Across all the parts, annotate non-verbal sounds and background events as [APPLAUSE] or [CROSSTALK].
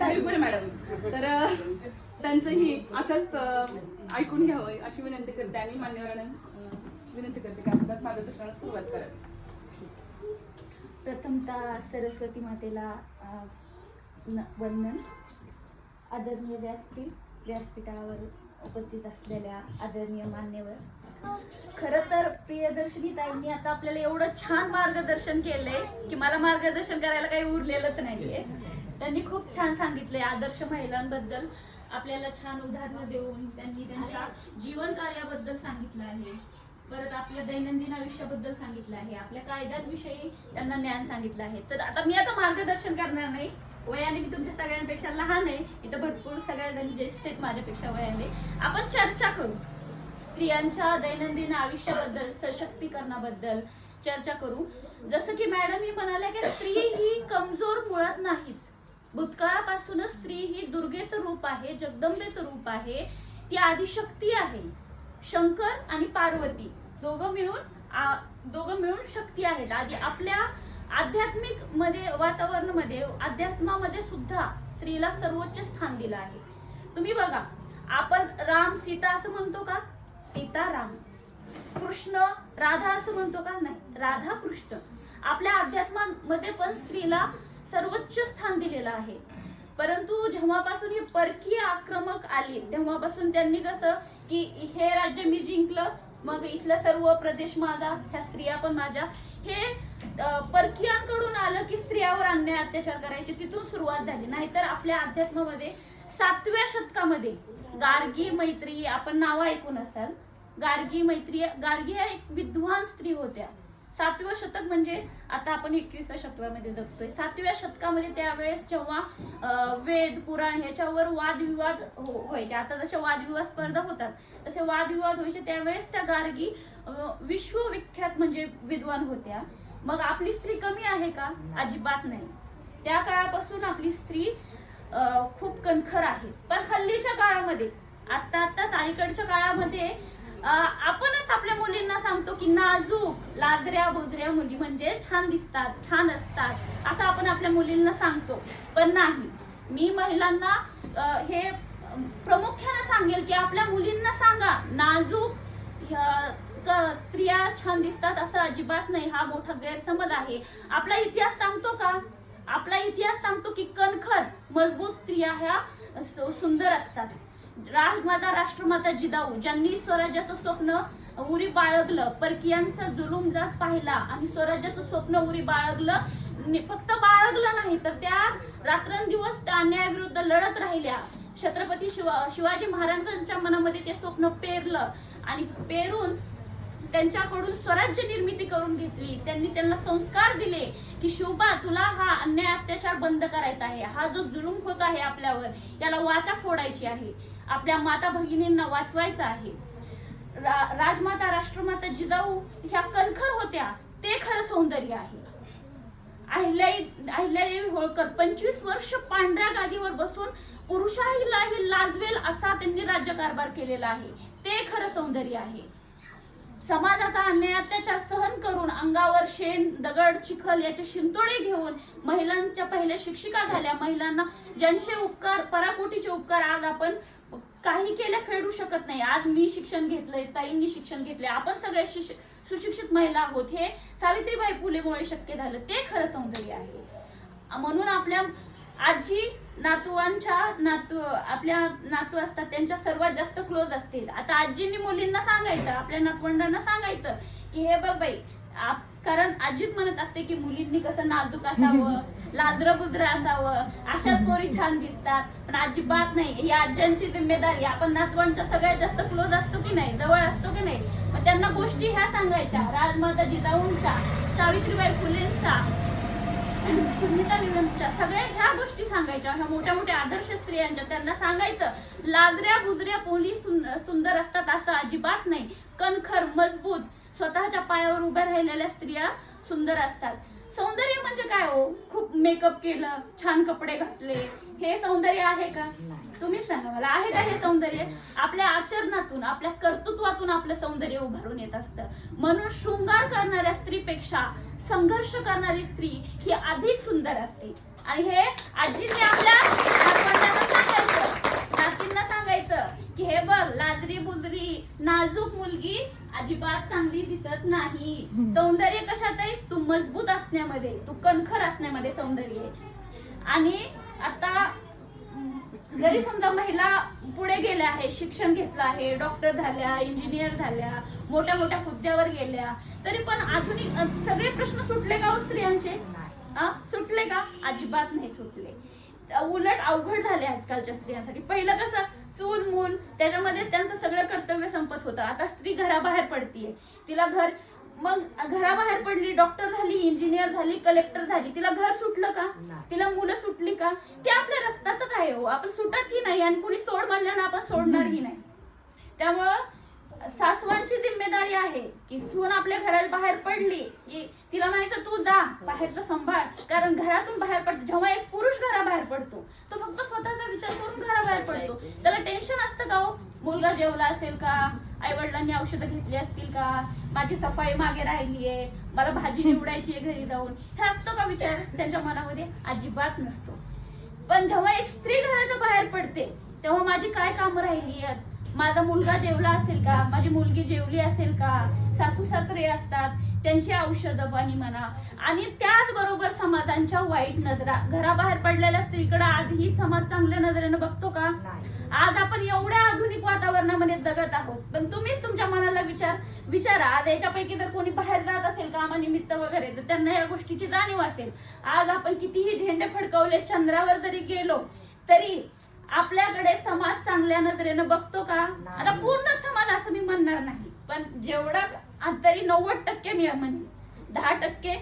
तारीपुरे madam. तर त्यांचंही असंच ऐकून घ्यावं अशी विनंती करते आणि मान्यवरांना विनंती करते की आपल्या मार्गदर्शनाला सुरुवात करावी. प्रथमतः सरस्वती मातेला वंदन. आदरणीय व्यासपीठ व्यासपीठावर उपस्थित असलेल्या आदरणीय मान्यवर. खरं तर प्रियदर्शनी ताईंनी आता आपल्याला एवढं छान मार्गदर्शन केलंय की मला मार्गदर्शन करायला काही उरलेलंच नाहीये. त्यांनी खूप छान सांगितलंय आदर्श महिलांबद्दल. आपल्याला छान उदाहरणं देऊन त्यांनी त्यांच्या जीवन कार्याबद्दल सांगितलं आहे. परत आपल्या दैनंदिन आयुष्याबद्दल सांगितलं आहे. आपल्या कायद्यांविषयी त्यांना ज्ञान सांगितलं आहे. तर आता मी आता मार्गदर्शन करणार नाही. वयाने मी तुमच्या सगळ्यांपेक्षा लहान आहे. इथं भरपूर सगळ्या जण ज्येष्ठ आहेत माझ्यापेक्षा वयाने. आपण चर्चा करू. स्त्रियांच्या दैनंदिन आयुष्याबद्दल सशक्तीकरणाबद्दल चर्चा करू. जसं की मॅडम ही म्हणाल्या की स्त्री ही कमजोर मुळात नाहीच. भूतकाळापासूनच स्त्री ही दुर्गेचं रूप आहे जगदंबेचं रूप आहे ती आदिशक्ती आहे. शंकर आणि पार्वती दोघं मिळून आ- दोघं मिळून शक्ती आहेत. आधी आपल्या आध्यात्मिकमध्ये वातावरणामध्ये अध्यात्मामध्ये सुद्धा स्त्रीला सर्वोच्च स्थान दिलं आहे. तुम्ही बघा आपण राम सीता असं म्हणतो का? सीता राम. कृष्ण राधा असं म्हणतो का? नाही राधा कृष्ण. आपल्या अध्यात्मामध्ये पण स्त्रीला सर्वोच्च स्थान दिलेलं आहे. परंतु जेव्हापासून हे परकीय आक्रमक आली तेव्हापासून त्यांनी कसं की हे राज्य मी जिंकलं मग इथला सर्व प्रदेश माझा ह्या स्त्रिया पण माझ्या हे परकीयांकडून आलं की स्त्रियावर अन्याय अत्याचार करायचे तिथून सुरुवात झाली. नाहीतर आपल्या अध्यात्मामध्ये सातव्या शतकामध्ये गार्गी मैत्री आपण नावं ऐकून असाल गार्गी मैत्री गार्गी ह्या एक विद्वान स्त्री होत्या. सातवं शतक म्हणजे आता आपण एकविसव्या शतकामध्ये जगतोय. सातव्या शतकामध्ये त्यावेळेस जेव्हा वेद पुराण ह्याच्यावर वादविवाद हो- व्हायचे. आता जसे वादविवाद स्पर्धा होतात तसे वादविवाद व्हायचे. त्यावेळेस त्या गार्गी विश्वविख्यात म्हणजे विद्वान होत्या. मग आपली स्त्री कमी आहे का? अजिबात नाही. त्या काळापासून आपली स्त्री खूप कणखर आहे. पण हल्लीच्या काळामध्ये आता आताच अलीकडच्या काळामध्ये आपणच आपल्या नाजूक लाजऱ्या बोजऱ्या मुली म्हणजे छान दिसतात छान असतात असं आपण आपल्या मुलींना सांगतो. पण नाही मी महिलांना हे अं, प्रामुख्याने सांगेल की आपल्या मुलींना सांगा नाजूक स्त्रिया छान दिसतात असं अजिबात नाही हा मोठा गैरसमज आहे. आपला इतिहास सांगतो का? आपला इतिहास सांगतो की कणखर मजबूत स्त्रिया ह्या सुंदर असतात. राजमाता राष्ट्रमाता जिदाऊ ज्यांनी स्वराज्याचं स्वप्न उरी बाळगलं. परकीयांचा जुलूम जाच पाहिला आणि स्वराज्याचं स्वप्न उरी बाळगलं. फक्त बाळगलं नाही तर त्या रात्रंदिवस त्या अन्यायाविरुद्ध लढत राहिल्या. छत्रपती शिवा शिवाजी महाराजांच्या मनामध्ये ते स्वप्न पेरलं आणि पेरून त्यांच्याकडून स्वराज्य निर्मिती करून घेतली. त्यांनी त्यांना संस्कार दिले की शोभा तुला हा अन्याय अत्याचार बंद करायचा आहे. हा जो जुलूम होत आहे आपल्यावर याला वाचा फोडायची आहे. आपल्या माता भगिनींना वाचवायचं आहे. रा- राजमाता राष्ट्रमाता जिजाऊ ह्या कणखर होत्या ते खरं सौंदर्य आहे. अहिल्याई अहिल्यादेवी होळकर पंचवीस वर्ष पांढऱ्या गादीवर बसून पुरुषाहीलाही लाजवेल असा त्यांनी राज्यकारभार केलेला आहे. ते खरं सौंदर्य आहे. समाजाचा अन्याय अत्याचार सहन करून अंगावर शेण दगड चिखल याचे शिंतोडे घेऊन महिलांच्या पहिल्या शिक्षिका झाल्या. महिलांना ज्यांचे उपकार पराकोटीचे उपकार आज आपण काही केल्या फेडू शकत नाही. आज मी शिक्षण घेतलंय ताईंनी शिक्षण घेतलंय. आपण सगळे सुशिक्षित महिला आहोत हे सावित्रीबाई फुलेमुळे शक्य झालं. ते खरं सौंदर्य आहे. म्हणून आपल्या आजी नातूंच्या नातू आपल्या नातू असतात त्यांच्या सर्वात जास्त क्लोज असते आता आजींनी मुलींना सांगायचं आपल्या नातवंडांना सांगायचं की हे बघ बाई कारण आजीच म्हणत असते की मुलींनी कसं नाजूक असावं लाजरं बुजरं असावं. अशाच पोरी छान दिसतात. पण अजिबात नाही. ही आज्यांची जिम्मेदारी. आपण नातवांचा सगळ्यात जास्त क्लोज असतो की नाही? जवळ असतो की नाही? मग त्यांना गोष्टी ह्या सांगायच्या. राजमाता जिजाऊंच्या सावित्रीबाई फुलेंच्या सुनीता विलियम्सच्या सगळ्या ह्या गोष्टी सांगायच्या. ह्या मोठ्या मोठ्या आदर्श स्त्रियांच्या त्यांना सांगायचं लाजऱ्या बुजऱ्या पोली सुंदर असतात असं अजिबात नाही. कणखर मजबूत स्वतःच्या पायावर उभ्या राहिलेल्या स्त्रिया सुंदर असतात. सौंदर्य म्हणजे काय हो? खूप मेकअप केलं छान कपडे घातले. हे सौंदर्य आहे का? तुम्हीच सांगा मला आहे का हे सौंदर्य? आपल्या आचरणातून आपल्या कर्तृत्वातून आपलं सौंदर्य उभारून येत असतं. म्हणून शृंगार करणाऱ्या स्त्रीपेक्षा संघर्ष करणारी स्त्री ही अधिक सुंदर असते. आणि हे आजीने आपल्या नातींना सांगायचं. बघ लाजरी बुजरी नाजूक मुलगी अजिबात चांगली दिसत नाही. सौंदर्य कशात आहे तू मजबूत असण्यामध्ये तू कणखर असण्यामध्ये सौंदर्य आहे. आणि आता जरी समजा महिला पुढे गेल्या आहे शिक्षण घेतलं आहे डॉक्टर झाल्या इंजिनियर झाल्या मोठ्या मोठ्या हुद्द्यावर गेल्या तरी पण आधुनिक सगळे प्रश्न सुटले का हो स्त्रियांचे? हा? सुटले का? अजिबात नाही सुटले. उलट अवघड झाले आजकालच्या स्त्रियांसाठी. पहिलं कसं चूल मूल त्याच्यामध्येच त्यांचं सगळं कर्तव्य संपत होतं. आता स्त्री घराबाहेर पडतीये. तिला घर मग घराबाहेर पडली डॉक्टर झाली इंजिनियर झाली कलेक्टर झाली. तिला घर सुटलं का? तिला मुलं सुटली का? ते आपल्या रक्तातच आहे हो. आपण सुटतही नाही आणि कुणी सोड म्हणल्यानं आपण सोडणारही नाही. त्यामुळं सासवांची जिम्मेदारी आहे की सून आपल्या घराला बाहेर पडली की तिला म्हणायचं तू जा बाहेरचं सांभाळ. कारण घरातून बाहेर पडतो. जेव्हा एक पुरुष घराबाहेर पडतो तो फक्त स्वतःचा विचार करून घराबाहेर पडतो. त्याला टेन्शन असतं का हो? मुलगा जेवला असेल का? आई वडिलांनी औषधं घेतली असतील का? माझी सफाई मागे राहिली आहे मला भाजी निवडायची आहे घरी जाऊन. हे असतो का विचार त्यांच्या मनामध्ये? अजिबात नसतो. पण जेव्हा एक स्त्री घराच्या बाहेर पडते तेव्हा माझी काय कामं राहिली आहेत? माझा मुलगा जेवला असेल का? माझी मुलगी जेवली असेल का? सासू सासरे असतात त्यांची औषधं पाणी म्हणा. आणि त्याचबरोबर समाजांच्या वाईट नजरा घराबाहेर पडलेल्या स्त्रीकडे आजही समाज चांगल्या नजरेनं बघतो का? आज आपण एवढ्या आधुनिक वातावरणामध्ये जगत आहोत. पण तुम्हीच तुमच्या मनाला विचार विचारा आज याच्यापैकी जर कोणी बाहेर जात असेल कामानिमित्त वगैरे तर त्यांना या गोष्टीची जाणीव असेल. आज आपण कितीही झेंडे फडकवले चंद्रावर जरी गेलो तरी आपल्याकडे समाज चांगल्या नजरेनं बघतो का? आता पूर्ण समाज असं मी म्हणणार नाही. पण जेवढा तरी नव्वद टक्के मी म्हणेन दहा टक्के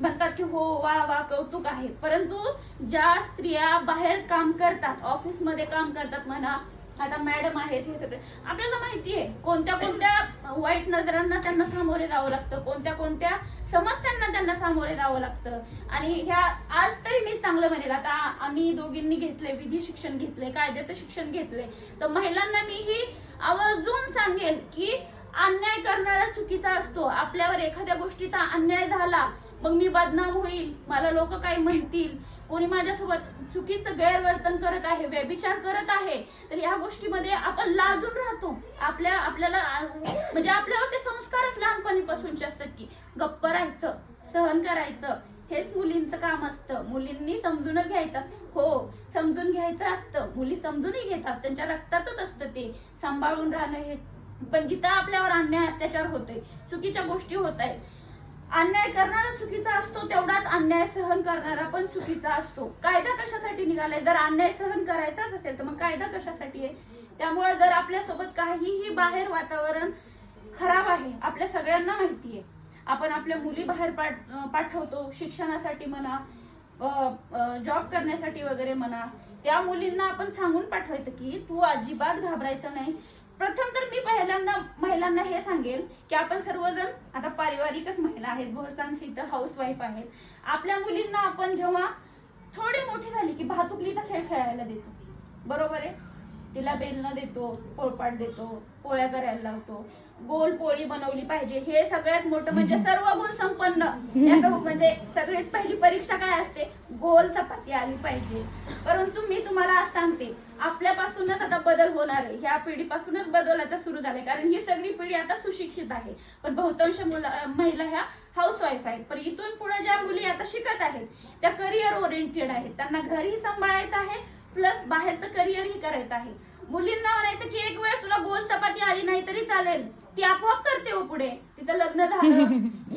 म्हणतात की हो वा वा कौतुक आहे. परंतु ज्या स्त्रिया बाहेर काम करतात ऑफिसमध्ये काम करतात म्हणा आता मॅडम आहेत हे सगळे. आपल्याला माहिती आहे कोणत्या कोणत्या वाईट नजरांना त्यांना सामोरे जावं लागतं कोणत्या कोणत्या समस्यांना त्यांना सामोरे जावं लागतं. आणि ह्या आज तरी मी चांगलं म्हणेल. आता आम्ही दोघींनी घेतले विधी शिक्षण घेतले कायद्याचं शिक्षण घेतले तर महिलांना मी ही आवर्जून सांगेन की अन्याय करणारा चुकीचा असतो. आपल्यावर एखाद्या गोष्टीचा अन्याय झाला मग मी बदनाम होईल. मला लोक काय म्हणतील. कोणी माझ्यासोबत चुकीचं गैरवर्तन करत आहे व्यभिचार करत आहे तर या गोष्टीमध्ये आपण लाजून राहतो. आपल्या आपल्याला म्हणजे आपल्यावर ते संस्कारच लहानपणीपासूनचे असतात की गप्प राहायचं सहन करायचं हेच मुलींचं काम असतं. मुलींनी समजूनच घ्यायचं. हो समजून घ्यायचं असतं. मुली समजूनही घेतात. त्यांच्या रक्तातच असतं ते. सांभाळून राहणं हे. पण जिथं आपल्यावर अन्याय अत्याचार होतोय चुकीच्या गोष्टी होत आहेत. अन्याय करणारा चुकीचा असतो तेवढाच अन्याय सहन करणारा पण चुकीचा असतो. कायदा कशासाठी निघालाय? जर अन्याय सहन करायचाच असेल तर मग कायदा कशासाठी आहे? त्यामुळे जर आपल्यासोबत काहीही बाहेर वातावरण खराब आहे आपल्या सगळ्यांना माहिती आहे. आपण आपल्या मुली बाहेर पाठ पाठवतो शिक्षणासाठी म्हणा जॉब करण्यासाठी वगैरे म्हणा त्या मुलींना आपण सांगून पाठवायचं की तू अजिबात घाबरायचं नाही. प्रथम तर मी पहिल्यांदा महिलांना हे सांगेल की आपण सर्वजण आता पारिवारिकच महिला आहेत बहुतांश इथं हाऊस वाईफ आहेत. आपल्या मुलींना आपण जेव्हा थोडी मोठी झाली की भातुकलीचा खेळ खेळायला देतो. बरोबर आहे? तिला बेलणं देतो पोळपाट देतो पोळ्या करायला लावतो. गोल पोळी बनवली पाहिजे. हे सगळ्यात मोठं म्हणजे सर्व गुण संपन्न. याचं म्हणजे सगळ्यात पहिली परीक्षा काय असते? गोल चपाती आली पाहिजे. परंतु मी तुम्हाला आज सांगते आपल्यापासूनच आता बदल होणार आहे. ह्या पिढीपासूनच बदलायचा सुरू झालाय. कारण ही सगळी पिढी आता सुशिक्षित आहे. पण बहुतांश मुला महिला ह्या हाऊस वाईफ आहेत. पण इथून पुढे ज्या मुली आता शिकत आहेत त्या करिअर ओरिएंटेड आहेत. त्यांना घरही सांभाळायचं आहे प्लस बाहेरचं करिअरही करायचं आहे. मुलींना म्हणायचं की एक वेळ तुला गोल चपाती आली नाही तरी चालेल. ती आपोआप करते हो पुढे. तिचं लग्न झालं.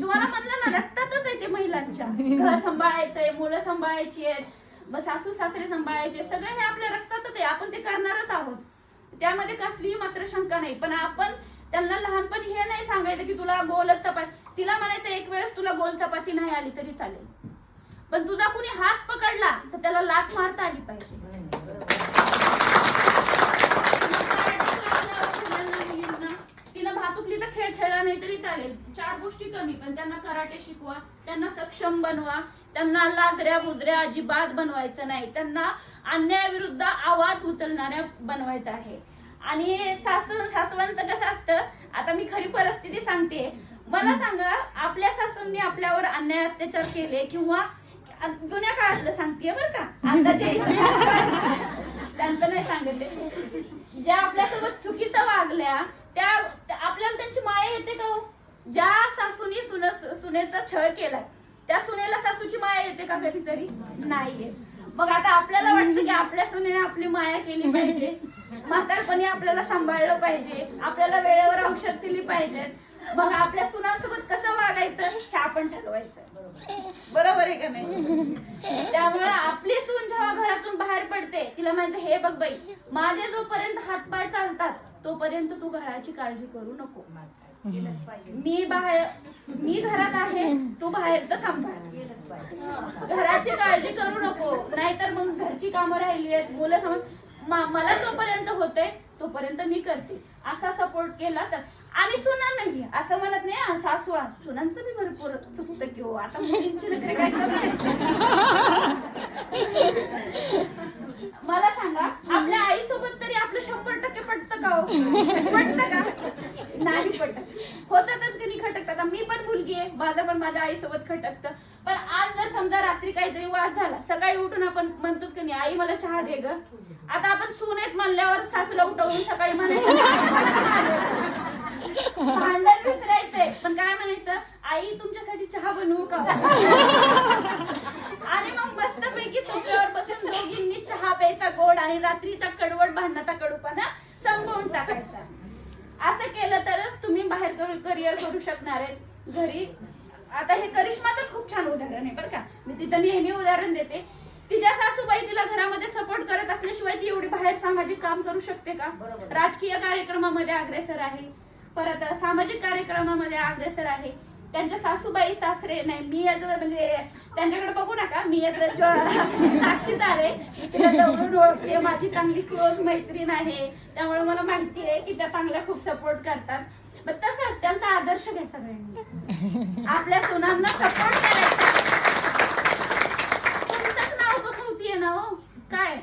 तुम्हाला म्हणलं ना रक्तातच आहे ते महिलांच्या. घर सांभाळायचंय मुलं सांभाळायची आहेत मग सासू सासरे सांभाळायचे सगळं हे आपल्या रक्तातच आहे. आपण ते करणारच आहोत. त्यामध्ये कसलीही मात्र शंका नाही. पण आपण त्यांना लहानपणी हे नाही सांगायचं की तुला गोलच चपाती तिला म्हणायचं एक वेळेस तुला गोल चपाती नाही आली तरी चालेल. पण तुझा कुणी हात पकडला तर त्याला लाथ मारता आली पाहिजे तिनं भातुकलीचा खेळ खेळला नाही तरी चालेल चार गोष्टी कमी पण त्यांना कराटे शिकवा त्यांना सक्षम बनवा त्यांना लाजऱ्या बुजऱ्या अजिबात बनवायचं नाही. त्यांना अन्यायाविरुद्ध आवाज उचलणाऱ्या बनवायचं आहे. आणि सासू सासवांचं कसं असतं? आता मी खरी परिस्थिती सांगते. मला सांगा आपल्या सासूंनी आपल्यावर अन्याय अत्याचार केले किंवा जुन्या काळातलं सांगते बरं का? आता जे [LAUGHS] त्यांचं नाही सांगितले ज्या आपल्यासोबत चुकीचं वागल्या त्या त्या- आपल्याला त्यांची माया येते का हो? ज्या सासूनी सुन सुनेचा छळ केलाय त्या सुनेला सासूची माया येते का कधीतरी? नाहीये. मग आता आपल्याला वाटतं की आपल्या सुनेने आपली माया केली पाहिजे. म्हातारपणी आपल्याला सांभाळलं पाहिजे. आपल्याला वेळेवर औषध दिली पाहिजेत. मग आपल्या सुनांसोबत कसं वागायचं हे आपण ठरवायचं. बरोबर आहे का नाही? त्यामुळे आपली सून जेव्हा घरातून बाहेर पडते तिला माहिती हे बघ बाई माझे जोपर्यंत हातपाय चालतात तोपर्यंत तू घराची काळजी करू नको. मी बाहेर मी घरात आहे तू बाहेरचं सांभाळ घराची काळजी करू नको. नाहीतर मग घरची कामं राहिली आहेत. मुलं समज मा- मला जोपर्यंत होते तोपर्यंत मी करते. असा सपोर्ट केला तर. आणि सुना नाही असं म्हणत नाही सासू आ. सुनांचं बी भरपूर चुकतं की हो आता मुलींची नखरे काय करणार मला सांगा आपल्या आई सोबत तरी आपलं शंभर टक्के पटत का हो? पटत का? नाही पटत. होतातच की नाही खटकत आता मी पण मुलगी आहे. माझं पण माझ्या आई सोबत खटकतं. पण आज जर समजा रात्री काहीतरी वास झाला सकाळी उठून आपण म्हणतो की नाही आई मला चहा दे ग. आता आपण सून आहेत म्हणल्यावर सासूला उठवून सकाळी म्हणायचं भांडण विसरायचंय. पण काय म्हणायचं? आई तुमच्यासाठी चहा बनवू का? आणि मग मस्तपैकी सोफ्यावर बसून दोघींनी चहा प्यायचा गोड आणि रात्रीचा कडवट भांडणाचा कडूपणा संपवून टाकायचा. असं केलं तरच तुम्ही बाहेर करिअर करू शकणार आहेत घरी. आता हे करिश्मातच खूप छान उदाहरण आहे बरं का. मी तिथं नेहमी उदाहरण देते. तिच्या सासूबाई तिला घरामध्ये सपोर्ट करत असल्याशिवाय ती एवढी बाहेर सामाजिक काम करू शकते का? राजकीय कार्यक्रमामध्ये अग्रेसर आहे. परत सामाजिक कार्यक्रमामध्ये अग्रेसर आहे. त्यांच्या सासूबाई सासरे नाही मी याच म्हणजे त्यांच्याकडे बघू नका. मी याच साक्षीदार आहे तिला जवळून ओळखते. माझी चांगली क्लोज मैत्रीण आहे. त्यामुळे मला माहिती आहे की त्या चांगल्या खूप सपोर्ट करतात. मग तसंच त्यांचा आदर्श घ्या सगळ्यांनी. आपल्या सुनांना सपोर्ट करायचा तुमचंच नाव कमवतीये ना हो. काय?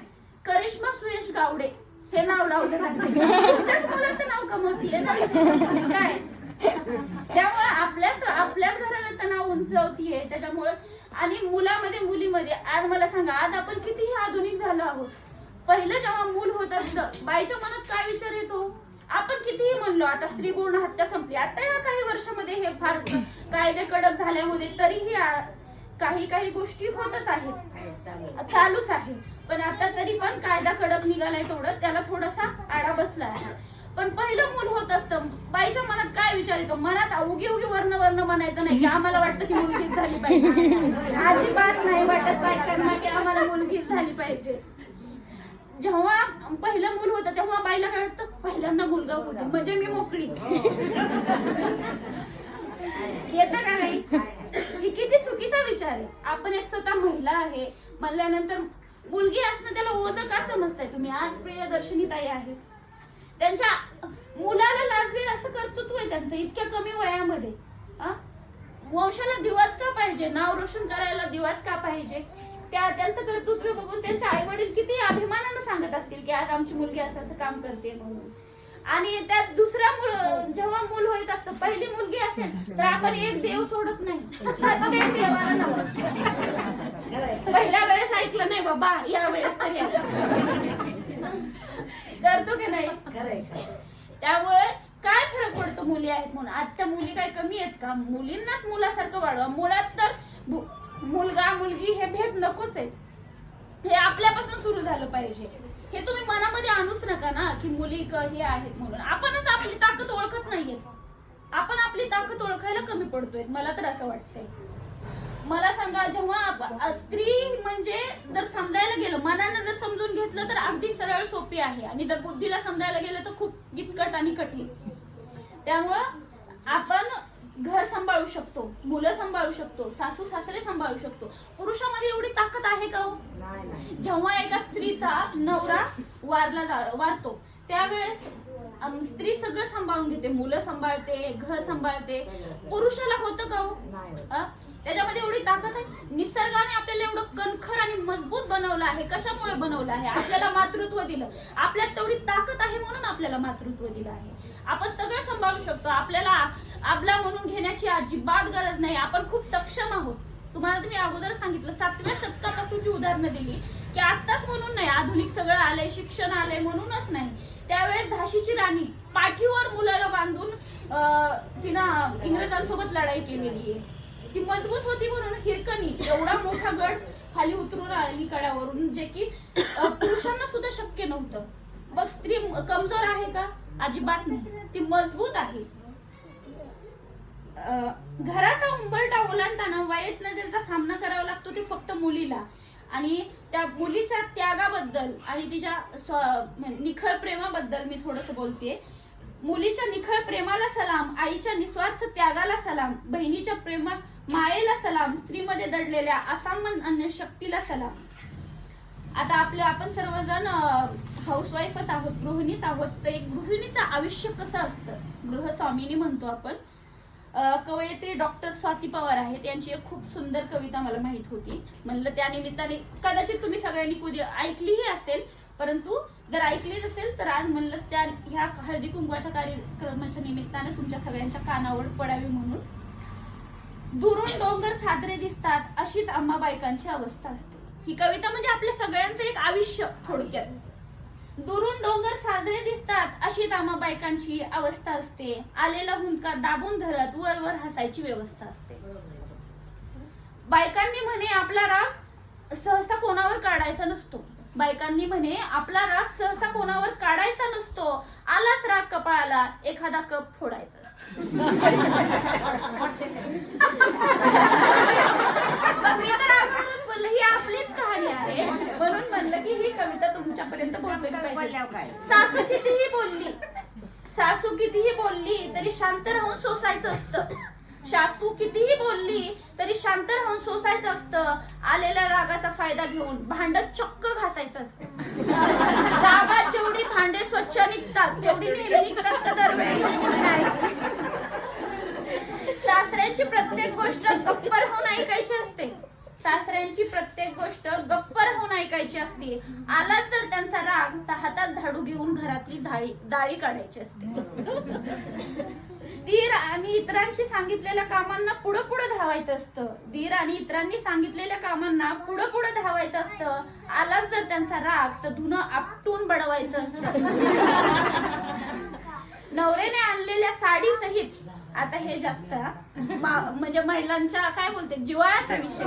करिश्मा सुयश गावडे. हे नाव लावलं तुमच्याच मुलाचं नाव कमवतीये ना. काय? त्यामुळे आपल्याच आपल्याच घराला नाव उंचवतीये. त्याच्यामुळे आणि मुलामध्ये मुलीमध्ये आज मला सांगा आज आपण कितीही आधुनिक झालो आहोत पहिलं जेव्हा मूल होत असतं बाईच्या मनात काय विचार येतो? आपण कितीही म्हणलो आता स्त्री पूर्ण हत्या संपली आता या काही वर्षामध्ये हे फार कायदे कडक झाल्यामुळे तरीही काही काही गोष्टी होतच आहेत. चालूच आहे. पण आता तरी पण कायदा कडक निघालाय तेवढं त्याला थोडासा आडा बसला आहे. पण पहिलं मूल होत असतं. बाईच्या मनात काय विचार येतो? मनात उगी उगी वर्ण वर्ण म्हणायचं नाही की आम्हाला वाटतं की मुलगीच झाली पाहिजे. अजिबात नाही वाटत बायकांना की आम्हाला मुलगीच झाली पाहिजे. जेव्हा पहिलं मूल होतं तेव्हा बाईला काय वाटतं? पहिल्यांदा मुलगा होता म्हणजे मी मोकळी. येतं का नाही? ही किती चुकीचा विचार आहे. आपण एक स्वतः महिला आहे. म्हणल्यानंतर मुलगी असणं त्याला ओझं का समजताय तुम्ही? आज प्रियदर्शनी ताई आहे त्यांच्या मुलाला लाजवेल असं कर्तृत्व आहे त्यांचं इतक्या कमी वयामध्ये. वंशाला दिवास का पाहिजे? नाव रोशन करायला दिवास का पाहिजे? त्या त्यांचं कर्तृत्व बघून त्यांचे आई वडील किती अभिमानानं सांगत असतील की आज आमची मुलगी असं असं काम करते म्हणून. आणि त्यात दुसऱ्या मुल जेव्हा मूल होत असतं पहिली मुलगी असेल तर आपण एक देव सोडत नाही. देवाला नमस्कार. पहिल्या वेळेस ऐकलं नाही बाबा या वेळेस तरी [LAUGHS] करतो की नाही? त्यामुळे काय फरक पडतो मुली आहेत म्हणून? आजच्या मुली काय कमी आहेत का? मुलींनाच मुलासारखं वाढवा. मुळात तर मुलगा मुलगी हे भेद नकोच आहेत. हे आपल्यापासून सुरू झालं पाहिजे. हे तुम्ही मनामध्ये आणूच नका ना की मुली क- हे आहेत म्हणून. आपणच आपली ताकद ओळखत नाहीये आपण आपली ताकद ओळखायला कमी पडतोय. मला तर असं वाटतंय. मला सांगा जेव्हा स्त्री म्हणजे जर समजायला गेलं मनानं जर समजून घेतलं तर अगदी सरळ सोपी आहे. आणि जर बुद्धीला समजायला गेलं तर खूप किचकट आणि कठीण. त्यामुळं आपण घर सांभाळू शकतो मुलं सांभाळू शकतो सासू सासरे सांभाळू शकतो. पुरुषामध्ये एवढी ताकद आहे का हो? जेव्हा एका स्त्रीचा नवरा वारला जा- वारतो त्यावेळेस स्त्री सगळं सांभाळून घेते मुलं सांभाळते घर सांभाळते. पुरुषाला होतं का हो? त्याच्यामध्ये एवढी ताकद आहे? निसर्गाने आपल्याला एवढं कणखर आणि मजबूत बनवलं आहे. कशामुळे बनवलं आहे? आपल्याला मातृत्व दिलं. आपल्यात तेवढी ताकद आहे म्हणून आपल्याला मातृत्व दिलं आहे. आपण सगळं सांभाळू शकतो. आपल्याला आपला म्हणून घेण्याची अजिबात गरज नाही. आपण खूप सक्षम आहोत. तुम्हाला तुम्ही अगोदर सांगितलं सातव्या शतकापासूनची उदाहरणं दिली की आत्ताच म्हणून नाही आधुनिक सगळं आलंय शिक्षण आलंय म्हणूनच नाही. त्यावेळेस झाशीची राणी पाठीवर मुलाला बांधून तिनं इंग्रजांसोबत लढाई केलेली आहे. ती मजबूत होती म्हणून हिरकणी एवढा मोठा गड खाली उतरून आली कड्यावरून जे की पुरुषांना सुद्धा शक्य नव्हतं. मग स्त्री कमजोर आहे का? अजिबात नाही. ती मजबूत आहे. घराचा उंबरटा ओलांडताना वाईट नजरेचा सामना करावा लागतो ते फक्त मुलीला. आणि त्या मुलीच्या त्यागाबद्दल आणि तिच्या स्व- म्हणजे निखळ प्रेमाबद्दल मी थोडस बोलते मुलीच्या निखळ प्रेमाला सलाम आईच्या निस्वार्थ त्यागाला सलाम बहिणीच्या प्रेमा मायेला सलाम स्त्रीमध्ये दडलेल्या असामान्य शक्तीला सलाम. आता आपले आपण सर्वजण हाऊसवाईफच आहोत गृहिणीच आहोत तर एक गृहिणीचं आयुष्य कसं असतं? गृहस्वामिनी म्हणतो आपण. कवयित्री डॉक्टर स्वाती पवार आहेत यांची एक खूप सुंदर कविता मला माहीत होती. म्हणलं त्या निमित्ताने कदाचित तुम्ही सगळ्यांनी कधी ऐकलीही असेल परंतु जर ऐकली नसेल तर आज म्हणलं त्या ह्या हळदी कुंकवाच्या कार्यक्रमाच्या निमित्ताने तुमच्या सगळ्यांच्या कानावर पडावी म्हणून. दुरून डोंगर साजरे दिसतात अशीच आम्हा बायकांची अवस्था असते. ही कविता म्हणजे आपल्या सगळ्यांचं एक आयुष्य थोडक्यात. दुरून डोंगर साजरे दिसतात अशीच आम्हा बायकांची अवस्था असते. आलेला हुंदका दाबून धरत वर वर हसायची व्यवस्था असते. बायकांनी म्हणे आपला राग सहसा कोणावर काढायचा नसतो. बायकांनी म्हणे आपला राग सहसा कोणावर काढायचा नसतो. आलाच राग कपाळाला एखादा कप फोडायचा. मी तर अगोदरच बोलले ही आपलीच कहाणी आहे. म्हणून म्हणलं की ही कविता तुमच्यापर्यंत पोहोचली पाहिजे. सासू कितीही बोलली सासू कितीही बोलली तरी शांत राहून सोसायचं असतं. सासू कितीही बोलली तरी शांत राहून सोसायचं असतं. आलेल्या रागाचा फायदा घेऊन भांड चक्क घासायचं असतं. रागात जेवढी भांडे स्वच्छ निघतात तेवढी नेहमी दरवेळी. सासऱ्यांची प्रत्येक गोष्ट गप्पर होऊन ऐकायची असते. सासऱ्यांची प्रत्येक गोष्ट गप्पर होऊन ऐकायची असते. आलाच जर त्यांचा राग तर हातात झाडू घेऊन घरातली झाडी काढायची असते. धीर आणि इतरांशी सांगितलेल्या कामांना पुढं पुढं धावायचं असतं. धीर आणि इतरांनी सांगितलेल्या कामांना पुढं पुढं धावायचं असतं. आलाच जर त्यांचा राग तर धुणं आपटून बडवायचं असतं. नवऱ्याने आणलेल्या साडी सहित आता हे जास्त म्हणजे महिलांच्या काय बोलते जिवाळाचा विषय.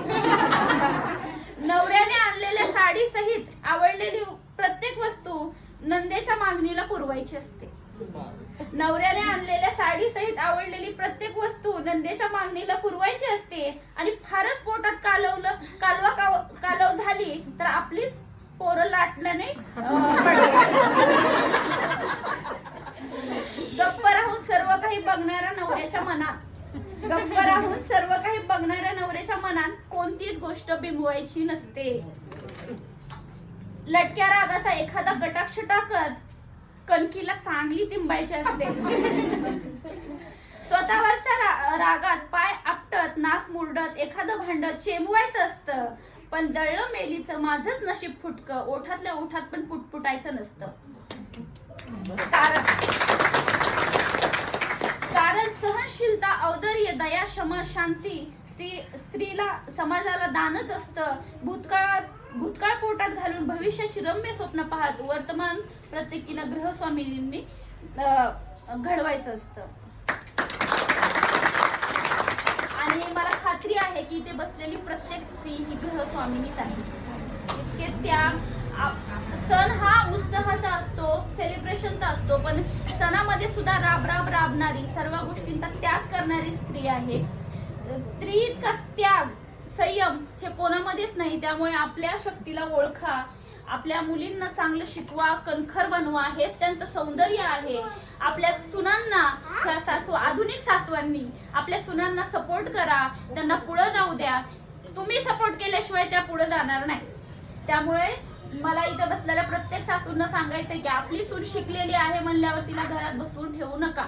नवऱ्याने आणलेल्या साडी सहित आवडलेली प्रत्येक वस्तू नंदेच्या मागणीला पुरवायची असते. नवऱ्याने आणलेल्या साडी सहित आवडलेली प्रत्येक वस्तू नंदेच्या मागणीला पुरवायची असते. आणि फारच पोटात कालवलं कालवा काव- कालव झाली तर आपलीच पोरं लाटल्याने गप्प राहून सर्व काही बघणाऱ्या नवऱ्याच्या मनात. गप्प राहून सर्व काही बघणाऱ्या नवऱ्याच्या मनात कोणतीच गोष्ट बिंबवायची नसते. लटक्या रागाचा एखादा कटाक्ष टाकत कणकीला चांगली तिंबायची असते. स्वतःवरच्या रा- रागात पाय आपटत नाक मुरडत एखादं भांड चेमवायचं असतं. पण दळलं मेलीचं माझंच नशीब फुटकं ओठातल्या ओठात पण पुटपुटायचं नसतं. कारण कारण सहनशीलता औदर्य दया क्षमा शांती स्त्री स्त्रीला समाजाला दानच असतं. भूतकाळात भूतकाळ पोटात घालून भविष्याची रम्य स्वप्न पाहत वर्तमान प्रत्येकीनं गृहस्वामिनींनी घडवायचं असतं. आणि मला खात्री आहे की इथे बसलेली प्रत्येक स्त्री ही गृहस्वामिनीच आहे. इतके त्या सण हा उत्साहाचा असतो सेलिब्रेशनचा असतो पण सणामध्ये सुद्धा राब राब राबणारी सर्व गोष्टींचा त्याग करणारी स्त्री आहे. स्त्री इतका त्याग संयम हे कोणामध्येच नाही त्यामुळे आपल्या शक्तीला ओळखा आपल्या मुलींना चांगलं शिकवा कणखर बनवा हेच त्यांचं सौंदर्य आहे. आपल्या सुनांना ह्या सासू आधुनिक सासवांनी आपल्या सुनांना सपोर्ट करा त्यांना पुढे जाऊ द्या. तुम्ही सपोर्ट केल्याशिवाय त्या पुढे जाणार नाही. त्यामुळे मला इथं बसलेल्या प्रत्येक सासूंना सांगायचंय की आपली सून शिकलेली आहे म्हणल्यावर तिला घरात बसवून ठेवू नका.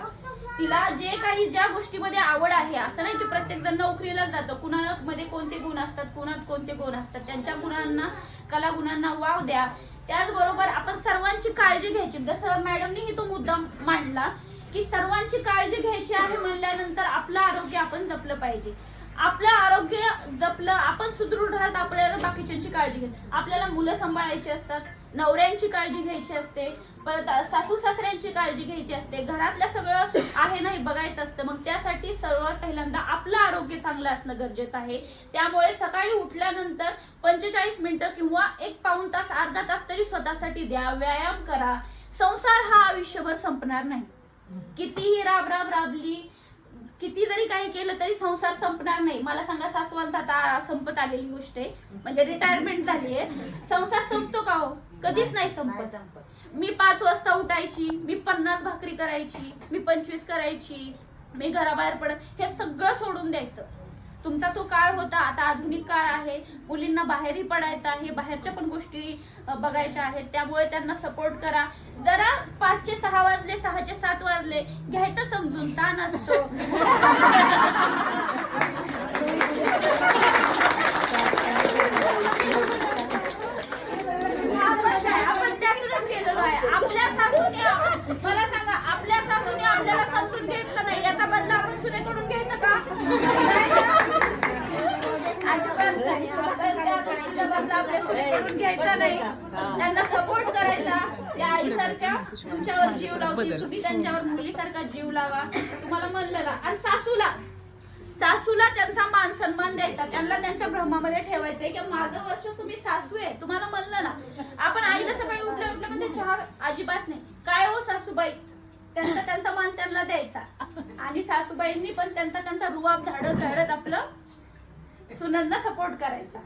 तिला जे काही ज्या गोष्टीमध्ये आवड आहे असं नाही की प्रत्येक जण नोकरीला जातो. कुणामध्ये कोणते गुण असतात कुणात कोणते गुण असतात त्यांच्या गुणांना कला गुणांना वाव द्या. त्याचबरोबर आपण सर्वांची काळजी घ्यायची. जसं मॅडमनीही तो मुद्दा मांडला की सर्वांची काळजी घ्यायची आहे म्हणल्यानंतर आपलं आरोग्य आपण जपलं पाहिजे. आपलं आरोग्य जपलं आपण सुदृढ राहत आपल्याला बाकीच्यांची काळजी घेत आपल्याला मुलं सांभाळायची असतात नवऱ्यांची काळजी घ्यायची असते परत सासू सासऱ्यांची काळजी घ्यायची असते. घरातलं सगळं आहे नाही बघायचं असतं. मग त्यासाठी सर्वात पहिल्यांदा आपलं आरोग्य चांगलं असणं गरजेचं आहे. त्यामुळे सकाळी उठल्यानंतर पंचेचाळीस मिनिटं किंवा एक पाऊण तास अर्धा तास तरी स्वतःसाठी द्या. व्यायाम करा. संसार हा आयुष्यभर संपणार नाही. कितीही राब राब राबली किती जरी काही केलं तरी संसार संपणार नाही. मला सांगा सासवांचा आता संपत आलेली गोष्ट आहे. म्हणजे रिटायरमेंट झाली आहे. संसार संपतो का हो? कधीच नाही संपत. मी पाच वाजता उठायची मी पन्नास भाकरी करायची मी पंचवीस करायची मी घराबाहेर पडत हे सगळं सोडून द्यायचं. तुमचा तो काळ होता आता आधुनिक काळ आहे. मुलींना बाहेरही पडायचं आहे बाहेरच्या पण गोष्टी बघायच्या आहेत. त्यामुळे त्यांना सपोर्ट करा. जरा पाचचे सहा वाजले सहाचे सात वाजले घ्यायचं समजून ताण असतो. काय आपण त्यातूनच आपल्या सासूने मला सांगा आपल्या सासूने आपल्याला समजून घेतलं नाही. याचा बदला आपण सुनेकडून घ्यायचं का अजिबात नाही. आपण त्या घ्यायचा नाही. त्यांना सपोर्ट करायचा. त्या आईसारख्या तुमच्यावर जीव लावतील. तुम्ही त्यांच्यावर मुलीसारखा जीव लावा. तुम्हाला म्हणलं ना आणि सासूला. सासूला त्यांचा मान सन्मान द्यायचा. त्यांना त्यांच्या भ्रमामध्ये ठेवायचंय की माझं वर्ष तुम्ही सासू आहे. तुम्हाला म्हणलं ना. आपण आईला सकाळी उठल्या उठल्या म्हणजे चहा अजिबात नाही. काय हो सासूबाई? त्यांचा त्यांचा मान त्यांना द्यायचा. आणि सासूबाईंनी पण त्यांचा त्यांचा रुबाब झाडत झाडत आपलं सुनांना सपोर्ट करायचा.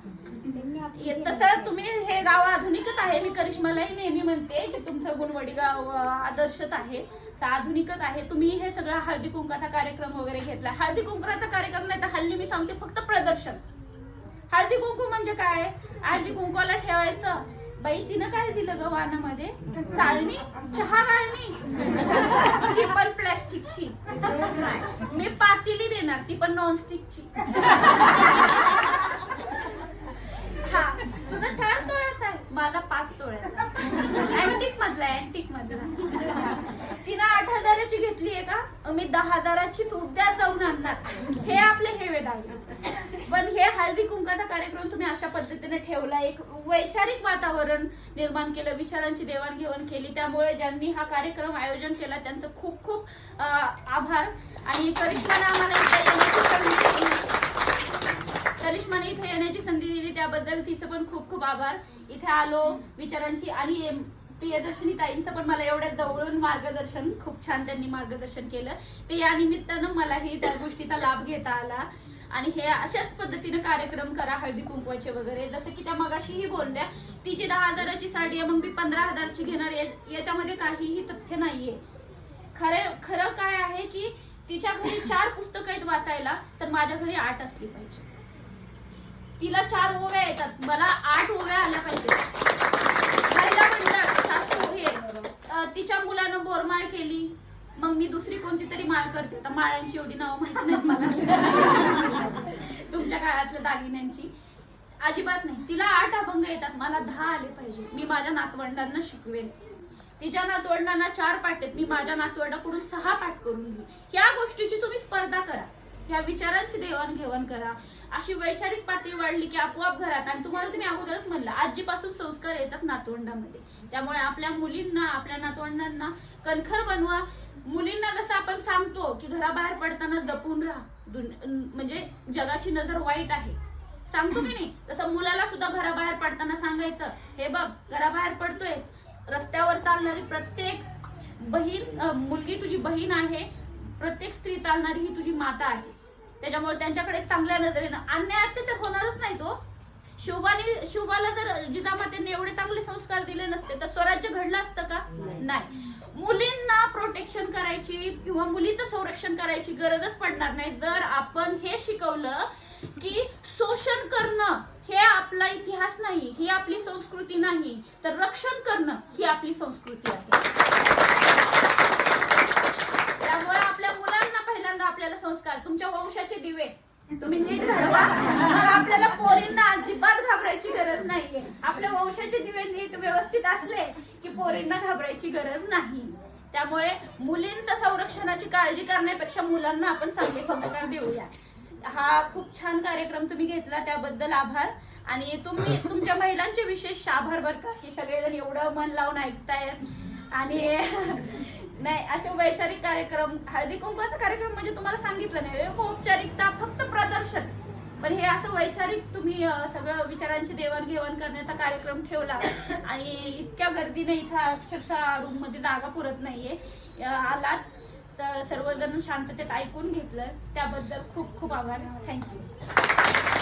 तसं तुम्ही हे गाव आधुनिकच आहे. मी करिश्मालाही नेहमी म्हणते की तुमचं गुणवडी गाव आदर्शच आहे. आधुनिकच आहे. तुम्ही हे सगळं हळदी कुंकाचा कार्यक्रम वगैरे घेतला. हळदी कुंकवाचा कार्यक्रम नाही तर हल्ली मी सांगते फक्त प्रदर्शन. हळदी कुंकू म्हणजे काय? हळदी कुंकवाला ठेवायचं. बाई तिनं काय दिलं ग वानामध्ये? चालणी चहा गाळणी ती पण प्लॅस्टिकची मी पातेली देणार ती पण नॉनस्टिकची. तुझा चार तोळ्याचा आहे. माझा पाच तोळ्याचा अँटिक मधला अँटिक मधला. तिनं आठ हजाराची घेतली आहे का? मी दहा हजाराची तू उद्या जाऊन आणणार. हे आपले हे वेद पण हे हळदी कुंकाचा कार्यक्रम तुम्ही अशा पद्धतीने ठेवला. एक वैचारिक वातावरण निर्माण केलं विचारांची देवाणघेवाण केली. त्यामुळे ज्यांनी हा कार्यक्रम आयोजन केला त्यांचं खूप खूप आभार. आणि करिश्माने आम्हाला इथे येण्याची संधी दिली. करिश्माने इथे येण्याची संधी दिली त्याबद्दल तिचं पण खूप खूप आभार. इथे आलो विचारांची आणि प्रियदर्शनी ताईंचं पण मला एवढ्या जवळून मार्गदर्शन खूप छान त्यांनी मार्गदर्शन केलं. ते या निमित्तानं मलाही त्या गोष्टीचा लाभ घेता आला. आणि हे अशाच पद्धतीने कार्यक्रम करा हळदी कुंकवाचे वगैरे. जसं की त्या मगाशीही बोलल्या तिची दहा हजाराची साडी आहे मग मी पंधरा हजारची घेणार याच्यामध्ये काहीही तथ्य नाहीये. खरं खरं काय आहे की तिच्या घरी चार पुस्तकं आहेत वाचायला तर माझ्या घरी आठ असली पाहिजे. तिला चार ओव्या येतात. मला आठ ओव्या आल्या पाहिजे. तिच्या मुलानं बोरमाळ केली. मग मी दुसरी कोणती तरी माळ करते. आता माळ्यांची एवढी नावं माहिती नाहीत मला. [LAUGHS] तुमच्या काळातल्या दागिन्यांची. अजिबात नाही. तिला आठ अभंग येतात. मला दहा आले पाहिजे. मी माझ्या नातवंडांना शिकवेन. तिच्या नातवंडांना चार पाठ आहेत. मी माझ्या नातवंडाकडून सहा पाठ करून घेईन. या गोष्टीची तुम्ही स्पर्धा करा. ह्या विचारांची देवाणघेवाण करा. अशी वैचारिक पातळी वाढली की आपोआप घरात आणि तुम्हाला तुम्ही अगोदरच म्हणलं आजीपासून संस्कार येतात नातवंडामध्ये. त्यामुळे आपल्या मुलींना आपल्या नातवंडांना कणखर बनवा. मुलींना जसं आपण सांगतो की घराबाहेर पडताना जपून राहा. म्हणजे जगाची नजर वाईट आहे. सांगतो की नाही? तसं मुलाला सुद्धा घराबाहेर पडताना सांगायचं हे बघ घराबाहेर पडतोय रस्त्यावर चालणारी प्रत्येक बहीण मुलगी तुझी बहीण आहे. प्रत्येक स्त्री चालणारी ही तुझी माता आहे. त्याच्यामुळे त्यांच्याकडे चांगल्या नजरेनं अन्याय अत्याचार होणारच नाही तो. शिवबाने शिवबाला जर जिजामातेने एवढे चांगले संस्कार दिले नसते तर स्वराज्य घडलं असतं का? नाही. मुलींना प्रोटेक्शन करायची किंवा मुलीचं संरक्षण करायची गरजच पडणार नाही. जर आपण हे शिकवलं की शोषण करणं हे आपला इतिहास नाही ही आपली संस्कृती नाही तर रक्षण करणं ही आपली संस्कृती आहे. त्यामुळे आपल्या आपल्याला संस्कार तुमच्या वंशाचे दिवे. तुम्ही नीट घडवा मग आपल्याला पोरींना अजिबात घाबरायची गरज नाहीये. आपल्या वंशाचे दिवे नीट व्यवस्थित असले की पोरींना घाबरायची गरज नाही. त्यामुळे मुलींच्या संरक्षणाची काळजी करण्यापेक्षा मुलांना आपण चांगले संस्कार देऊया. हा खूप छान कार्यक्रम तुम्ही घेतला त्याबद्दल आभार. आणि तुम्ही तुमच्या महिलांचे विशेष आभार बरं का की सगळेजण एवढं मन लावून ऐकतायत. आणि नाही असे वैचारिक कार्यक्रम हळदी कुंकवाचा कार्यक्रम म्हणजे तुम्हाला सांगितलं नाही. औपचारिकता फक्त प्रदर्शन. पण हे असं वैचारिक तुम्ही सगळं विचारांची देवाणघेवाण करण्याचा कार्यक्रम ठेवला आणि इतक्या गर्दीने इथं अक्षरशः रूममध्ये जागा पुरत नाहीये. आलात स- सर्वजण शांततेत ऐकून घेतलं. त्याबद्दल खूप खूप आभार. थँक्यू